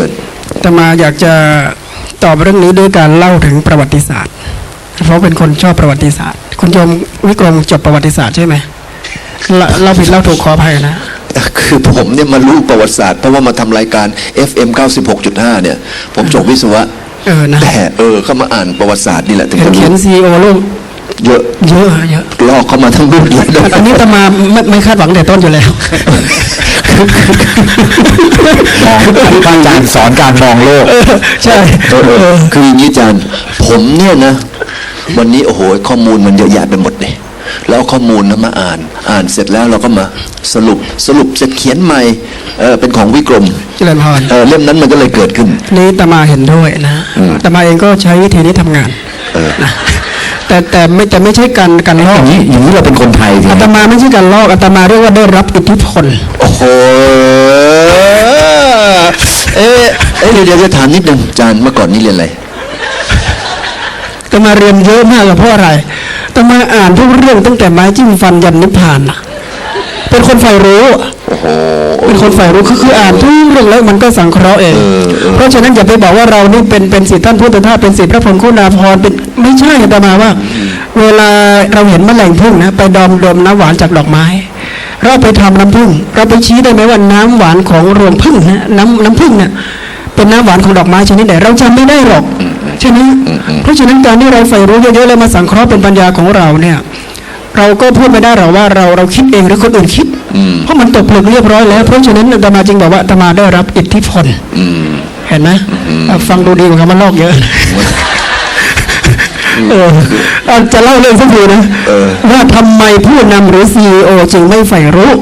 ชิญแต่มาอยากจะตอบเรื่องนี้ด้วยการเล่าถึงประวัติศาสตร์ เพราะเป็นคนชอบประวัติศาสตร์ คุณโยมวิกรมจบประวัติศาสตร์ใช่ไหมเราเราผิดเล่าถูกขออภัยนะ คือผมเนี่ยมารู้ประวัติศาสตร์เพราะว่ามาทำรายการ FM 96.5 เนี่ย ผมจบวิศวะเออนะแต่เออเขามาอ่านประวัติศาสตร์นี่แหละถึงเห็นจะเขียรู้นซีโอโลก เยอะเยอะเยอะลอกเข้ามาทั้งรุ่นเลยนะอันนี้ตมาไม่ไม่คาดหวังแต่ต้นอยู่แล้วมองพระอาจารย์สอนการมองโลก ใช่เออเออคืออย่างนี้อาจารย์ ผมเนี่ยนะ วันนี้โอ้โหข้อมูลมันเยอะแยะไปหมดเลยแล้วเอาข้อมูลนะมาอ่าน อ่านเสร็จแล้วเราก็มาสรุปสรุปเสร็จเขียนใหม่เออเป็นของวิกรมเจริญพรเออเล่มนั้นมันก็เลยเกิดขึ้น นี่ตมาเห็นด้วยนะตมาเองก็ใช้วิธีนี้ทำงานนะ แต่แต่ไม่แต่ไม่ใช่การการลออกย่างนี้อย่างนี้เราเป็นคนไทยสิอาตมาไม่ใช่การลอกอาตมาเรียกว่าได้รับอิทธิพลโอ้โหเอ๊ะเอ๊ะเดี๋ยวเดี๋ยวจะถามนิดนึงอาจารย์เมื่อก่อนนี่เรียนอะไรอาตมาเรียนเยอะมากเลยเพราะอะไรอาตมาอ่านทุกเรื่องตั้งแต่ไม้จิ้มฟันยันนิพพานน่ะเป็นคนใฝ่รู้ โอ้โหเป็นคนใฝ่รู้คือคืออ่านทุกเรื่องแล้วมันก็สังเคราะห์เอง เพราะฉะนั้นอย่าไปบอกว่าเรานี่เป็นเป็นสิทธิท่านพุทธทาสเป็นสิทธิพระพรหมคุณาภรณ์เป็นไม่ใช่อาตมาว่า เวลาเราเห็นแมลงพึ่งนะไปดอมดมน้ำหวานจากดอกไม้ เราไปทำน้ำผึ้งเราไปชี้ได้ไหมว่าน้ำหวานของรวงผึ้งนะน้ำน้ำผึ้งเนี่ยเป็นน้ำหวานของดอกไม้ชนิดไหนเราจำไม่ได้หรอกใช่ไหมเพราะฉะนั้นการที่เราใฝ่รู้เยอะๆแล้วมาสังเคราะห์เป็นปัญญาของเราเนี่ย เราก็พูดไม่ได้หรอกว่าเราเราคิดเองหรือคนอื่นคิด เพราะมันตกผลึกเรียบร้อยแล้ว เพราะฉะนั้นอาตมาจึงบอกว่าอาตมาได้รับอิทธิพลเห็นไหมอะฟังดูดีกว่าคำว่าลอกเยอะเอออะจะเล่าเรื่องสักทีนะว่าทำไมผู้นำหรือซีอจึงไม่ใฝ่รู้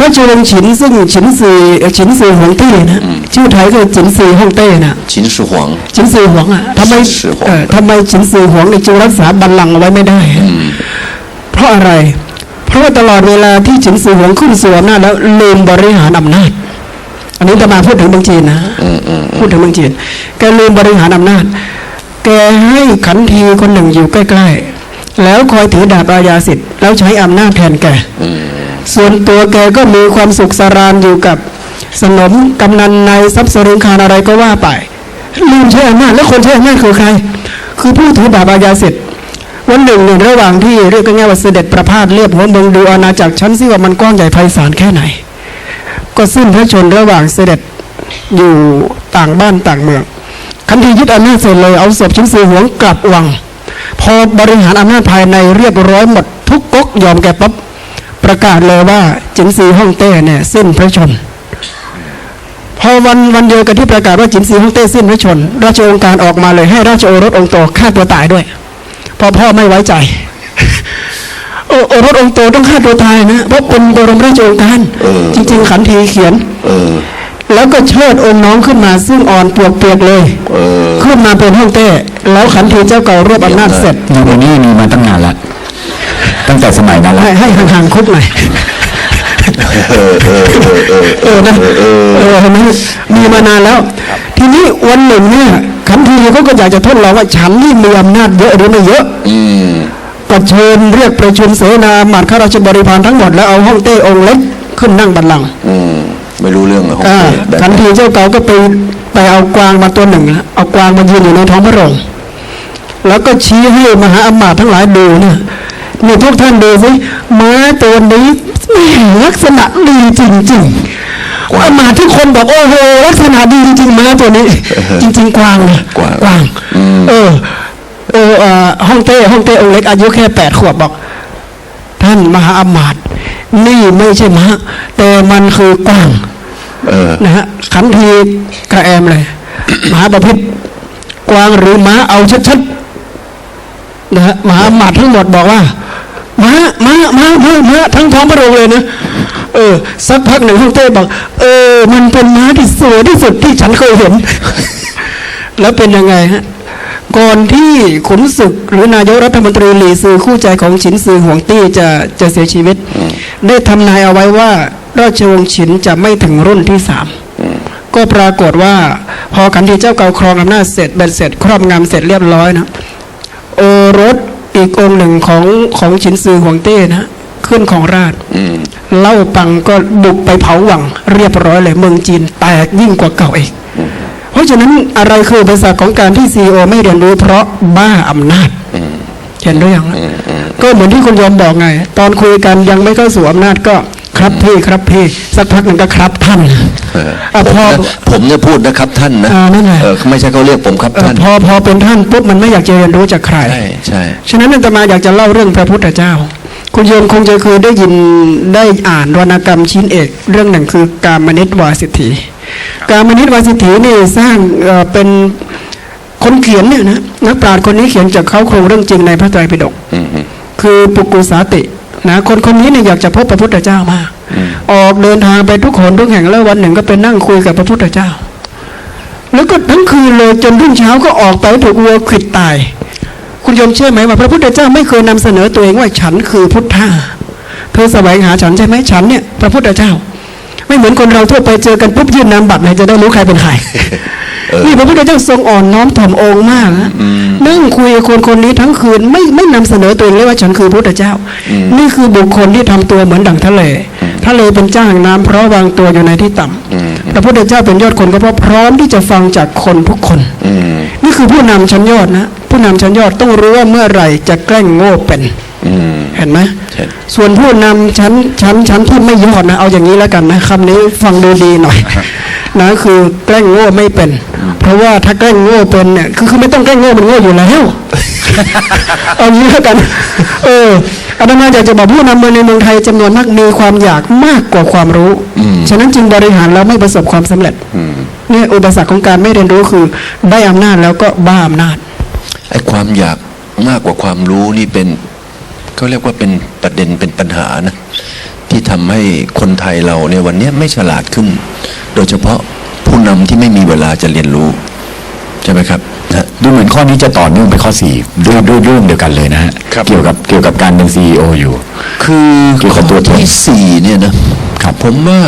ราชวงศ์ฉินซึ่งฉินซือเอ่อฉินซือหวงเต้นะชื่อไทยก็ฉินซือฮ่องเต้นะชินสุหวงฉินซือหวงอะทำไมฉินซือหวงเอ่อทำไมฉินซือหวงเนี่ยจึงรักษาบัลลังก์เอาไว้ไม่ได้เพราะอะไร เพราะว่าตลอดเวลาที่ฉินซือหวงขึ้นสู่อำนาจแล้วลืมบริหารอำนาจ อันนี้จะมาพูดถึงเมืองจีนนะพูดถึงเมืองจีนแกลืมบริหารอำนาจ แกให้ขันทีคนหนึ่งอยู่ใกล้ ๆ แล้วคอยถือดาบอาญาสิทธิ์แล้วใช้อำนาจแทนแกส่วนตัวแกก็มีความสุขสรานอยู่กับสนมกำนันในทรัพย์สริงคารอะไรก็ว่าไปลืมใช้อำนาจแล้วคนใช้อำนาจคือใคร คือผู้ถือดาบอาญาสิทธิ์ วันหนึ่งเนี่ยระหว่างที่เรียกง่ายว่าเสด็จประพาสเรียบหัวเมืองดูอาณาจักรชั้นซิว่ามันกว้างใหญ่ไพศาลแค่ไหน ก็สิ้นพระชนระหว่างเสด็จอยู่ต่างบ้านต่างเมืองคันทียึดอำนาจเสร็จเลยเอาศพชิ้นสือหวงกลับวัง พอบริหารอำนาจภายในเรียบร้อยหมดทุกก๊กยอมแกปั๊บประกาศเลยว่าจินซีฮ่องเต้เนี่ยสิ้นพระชน พอวันวันเดียวกันที่ประกาศว่าจินซีฮ่องเต้สิ้นพระชน ราชองค์การออกมาเลยให้ราชโอรสองค์โตฆ่าตัวตายด้วย พราะพ่อไม่ไว้ใจโอโอรสองค์โตต้องฆ่าตัวตายนะเพราะเป็นบรมราชโองการจริง ๆ ขันทีเขียนเออแล้วก็เชิดองค์น้องขึ้นมาซึ่งอ่อนปวกเปียกเลยเออขึ้นมาเป็นฮ่องเต้แล้วขันทีเจ้าเก่ารวบอำนาจเสร็จอยู่ในนี้มีมาตั้งนานแล้วตั้งแต่สมัยนั้นแล้วให้ให้ห่างๆคุกหน่อยเออนะเออเห็นไหมมีมานานแล้ว ทีนี้วันหนึ่งเนี่ย ขันทีเขาก็อยากจะทดลองว่าฉันนี่มีอำนาจเยอะหรือไม่เยอะอืมก็เชิญเรียกประชุมเสนาหมัดข้าราชบริพารทั้งหมดแล้วเอาฮ่องเต้องค์เล็กขึ้นนั่งบัลลังก์อืมไม่รู้เรื่องอะของอ่าเต้แบบทันทีเจ้าเก่าก็ไปไปเอากวางมาตัวหนึ่งนะเอากวางมายืนอยู่ในท้องพระโรงแล้วก็ชี้ให้มหาอำมาตย์ทั้งหลายดูเนี่ยนี่ทุกท่านดูสิม้าตัวนี้แหม่ลักษณะดีจริงๆ อำมาตย์ทุกคนบอกโอ้โหลักษณะดีจริงๆม้าตัวนี้ จริง ๆ กวางนะกวางกวางเออเออเอ่อฮ่องเต้องค์เต้องค์เล็กอายุแค่แปดขวบบอก ท่านมหาอำมาตย์นี่ไม่ใช่ม้าแต่มันคือกวางเออนะฮะขันทีกระแอมเลยมหาบพิษกวางหรือม้าเอาชัดๆนะฮะมหาหมัดทั้งหมดบอกว่าม้าม้าม้าม้าม้าทั้งท้องพระโรงเลยนะเออสักพักหนึ่งฮ่องเต้บอก เออ มันเป็นม้าที่สวยที่สุดที่ฉันเคยเห็น แล้วเป็นยังไงฮะก่อนที่ขุนศึกหรือนายกรัฐมนตรีหลีซือคู่ใจของฉินซือหวงตี้จะจะเสียชีวิต ได้ทำนายเอาไว้ว่า ราชวงศ์ฉินจะไม่ถึงรุ่นที่สามก็ปรากฏว่า พอขันทีเจ้าเก่าครองอำนาจเสร็จเบ็ดเสร็จ ครอบงำเสร็จเรียบร้อยนะโอรสอีกองค์หนึ่งของของฉินซือหวงตี้นะขึ้นของราชอืม เล่าปังก็บุกไปเผาวัง เรียบร้อยเลยเมืองจีนแตกยิ่งกว่าเก่าอีกอเพราะฉะนั้นอะไรคืออุปสรรคของการที่ซีอไม่เรียนรู้เพราะบ้าอำนาจเห็นหรือยังล่ะก็เหมือนที่คุณโยมบอกไง ตอนคุยกันยังไม่เข้าสู่อำนาจก็ครับพี่ครับพี่สักพักหนึ่งก็ครับท่านเอออะผมพอนะผมเนี่ยพูดนะครับท่านนะอ่านั่นแหละเออไม่ใช่เขาเรียกผมครับเอ่อท่านพอพอเป็นท่านปุ๊บมันไม่อยากจะเรียนรู้จากใครใช่ใช่ฉะนั้นอาตมาอยากจะเล่าเรื่องพระพุทธเจ้า คุณโยมคงจะเคยได้ยินได้อ่านวรรณกรรมชิ้นเอก เรื่องหนึ่งคือการมนิตวาสิทธิการมนิตวาสิทธินี่สร้างเอ่อเป็นคนเขียนเนี่ยนะนักปราชญ์คนนี้เขียนจากเขาโครงเรื่องจริงในพระไตรปิฎกอืมอืมคือปุกุสาตินะคนคนนี้เนี่ยอยากจะพบพระพุทธเจ้ามากออกเดินทางไปทุกคนทุกแห่งแล้ววันหนึ่งก็ไปนั่งคุยกับพระพุทธเจ้า แล้วก็ทั้งคืนเลยจนรุ่งเช้าก็ออกไปถูกวัวขวิดตาย คุณโยมเชื่อไหมว่าพระพุทธเจ้าไม่เคยนำเสนอตัวเองว่าฉันคือพุทธะเธอแสวงหาฉันใช่ไหมฉันเนี่ยพระพุทธเจ้า ไม่เหมือนคนเราทั่วไปเจอกันปุ๊บยื่นนามบัตรเลยจะได้รู้ใครเป็นใครเออนี่พระพุทธเจ้าทรงอ่อนน้อมถ่อมองค์มากนะนั่งคุยกับคนคนนี้ทั้งคืนไม่ไม่นำเสนอตัวเองเลยว่าฉันคือพระพุทธเจ้า นี่คือบุคคลที่ทำตัวเหมือนดั่งทะเลทะเลเป็นเจ้าแห่งน้ำเพราะวางตัวอยู่ในที่ต่ำพระพุทธเจ้าเป็นยอดคนก็เพราะพร้อมที่จะฟังจากคนทุกคนอืมนี่คือผู้นำชั้นยอดนะ ผู้นำชั้นยอดต้องรู้ว่าเมื่อไหร่จะแกล้งโง่เป็นอืมเห็นไหมเห็นส่วนผู้นำชั้นชั้นชั้นที่ไม่ยอดนะเอาอย่างนี้แล้วกันนะคำนี้ฟังดูดีหน่อยนะคือแกล้งโง่ไม่เป็น เพราะว่าถ้าแกล้งโง่เป็นเนี่ยคือคือไม่ต้องแกล้งโง่มันโง่อยู่แล้วเอางี้แล้วกัน เอออาตมาอยากจะบอกผู้นำเมืองในเมืองไทยจำนวนมากมีความอยากมากกว่าความรู้ ฉะนั้นจึงบริหารแล้วไม่ประสบความสำเร็จเนี่ยอุปสรรคของการไม่เรียนรู้คือได้อำนาจแล้วก็บ้าอำนาจ ไอ้ความอยากมากกว่าความรู้นี่เป็นเขาเรียกว่าเป็นประเด็นเป็นปัญหานะที่ทำให้คนไทยเราเนี่ยวันเนี้ยไม่ฉลาดขึ้น โดยเฉพาะผู้นำที่ไม่มีเวลาจะเรียนรู้ ใช่ไหมครับนะฮะดูเหมือนข้อนี้จะต่อเนื่องไปข้อสี่ด้วยด้วยเรื่องเดียวกันเลยนะฮะครับเกี่ยวกับเกี่ยวกับการเป็นซีออยู่ คือเกี่ยวกับตัวตนที่สี่เนี่ยนะครับผมว่า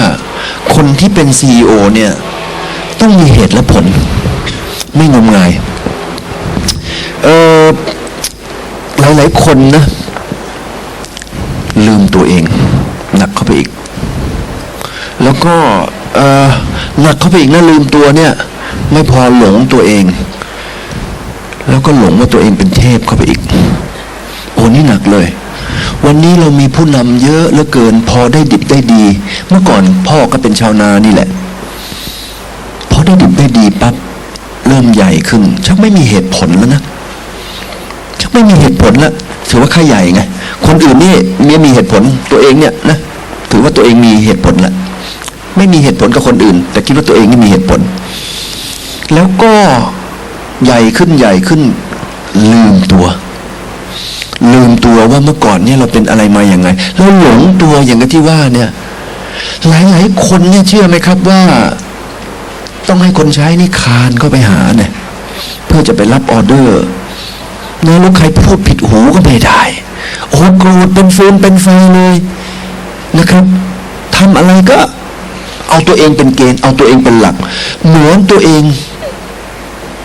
คนที่เป็นซีอเนี่ย ต้องมีเหตุและผล ไม่งมงาย เออหลายๆคนนะ ลืมตัวเอง หนักเข้าไปอีก แล้วก็เออหนักเข้าไปอีกนะลืมตัวเนี่ย ไม่พอหลงตัวเอง แล้วก็หลงว่าตัวเองเป็นเทพเข้าไปอีกโอ้นี่หนักเลย วันนี้เรามีผู้นำเยอะเหลือเกิน พอได้ดิบได้ดี เมื่อก่อนพ่อก็เป็นชาวนานี่แหละพอได้ดิบได้ดีปั๊บเริ่มใหญ่ขึ้นชักไม่มีเหตุผลแล้วนะ ไม่มีเหตุผลแล้วถือว่าข้าใหญ่ไง คนอื่นนี่มีมีเหตุผลตัวเองเนี่ยนะถือว่าตัวเองมีเหตุผลละไม่มีเหตุผลกับคนอื่น แต่คิดว่าตัวเองนี่มีเหตุผล แล้วก็ใหญ่ขึ้นใหญ่ขึ้น ลืมตัว ลืมตัวว่าเมื่อก่อนเนี่ยเราเป็นอะไรมาอย่างไงแล้วหลงตัวอย่างที่ว่าเนี่ย หลายๆคนเนี่ยเชื่อไหมครับว่า ต้องให้คนใช้นี่คานเข้าไปหาเนี่ย เพื่อจะไปรับออเดอร์ นื้อลูกใครพูดผิดหูก็ไม่ได้ โอ้โกรธเป็นฟืนเป็นไฟเลยนะครับทำอะไรก็ เอาตัวเองเป็นเกณฑ์เอาตัวเองเป็นหลัก เหมือนตัวเอง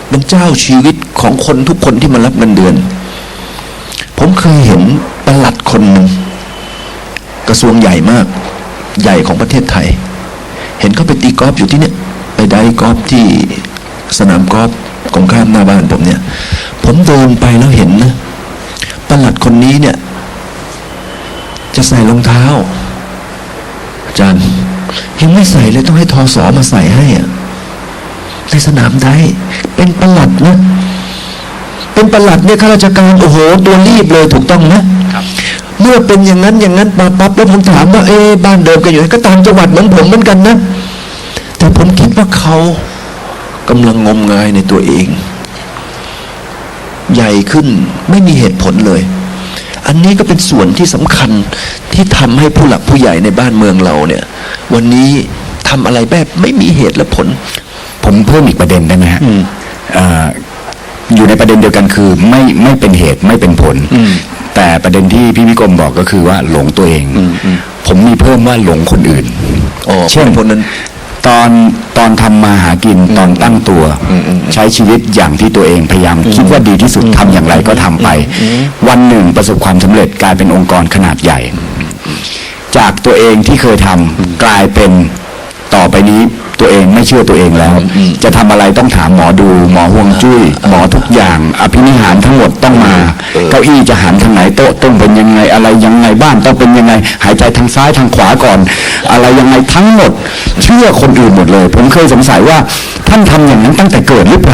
เป็นเจ้าชีวิตของคนทุกคนที่มารับเงินเดือน ผมเคยเห็นประหลัดคนหนึ่งกระทรวงใหญ่มาก ใหญ่ของประเทศไทย เห็นเขาไปตีกอล์ฟอยู่ที่เนี่ยไปได้กอล์ฟที่สนามกอล์ฟตรงข้ามหน้าบ้านผมเนี่ย ผมเดินไปแล้วเห็นนะประหลัดคนนี้เนี่ย จะใส่รองเท้า อาจารย์ยังไม่ใส่เลยต้องให้ทอสอมาใส่ให้อะในสนามได้ เป็นประหลัดนะ เป็นประหลัดเนี่ยข้าราชการโอ้โห ตัวรีบเลยถูกต้องนะเมื่อเป็นอย่างนั้นอย่างนั้นมาปั๊บแล้วผมถามว่าเอ๊ะบ้านเดิมกันอยู่ไหนก็ตามจังหวัดเหมือนผมเหมือนกันนะแต่ผมคิดว่าเขากำลังงมงายในตัวเอง ใหญ่ขึ้น ไม่มีเหตุผลเลย อันนี้ก็เป็นส่วนที่สำคัญที่ทำให้ผู้หลักผู้ใหญ่ในบ้านเมืองเราเนี่ย วันนี้ทำอะไรแบบไม่มีเหตุและผล ผมเพิ่มอีกประเด็นได้ไหมฮะอืมเอ่ออยู่ในประเด็นเดียวกันคือไม่ไม่เป็นเหตุไม่เป็นผลอืมแต่ประเด็นที่พี่วิกรมบอกก็คือว่าหลงตัวเองอืมอืมผมมีเพิ่มว่าหลงคนอื่นอ๋อเช่นคนนั้น ตอนตอนทำมาหากินตอนตั้งตัวอืมอืมใช้ชีวิตอย่างที่ตัวเองพยายามคิดว่าดีที่สุดทำอย่างไรก็ทำไป วันหนึ่งประสบความสำเร็จกลายเป็นองค์กรขนาดใหญ่ จากตัวเองที่เคยทำกลายเป็นต่อไป นี้ตัวเองไม่เชื่อตัวเองแล้ว จะทำอะไรต้องถามหมอดู หมอห่วงจุ้ย หมอทุกอย่าง อภินิหารทั้งหมดต้องมา เก้าอี้จะหันทางไหนโต๊ะต้องเป็นยังไงอะไรยังไงบ้านต้องเป็นยังไง หายใจทางซ้ายทางขวาก่อน อะไรยังไงทั้งหมด เชื่อคนอื่นหมดเลย ผมเคยสงสัยว่าท่านทำอย่างนั้นตั้งแต่เกิดหรือเปล่า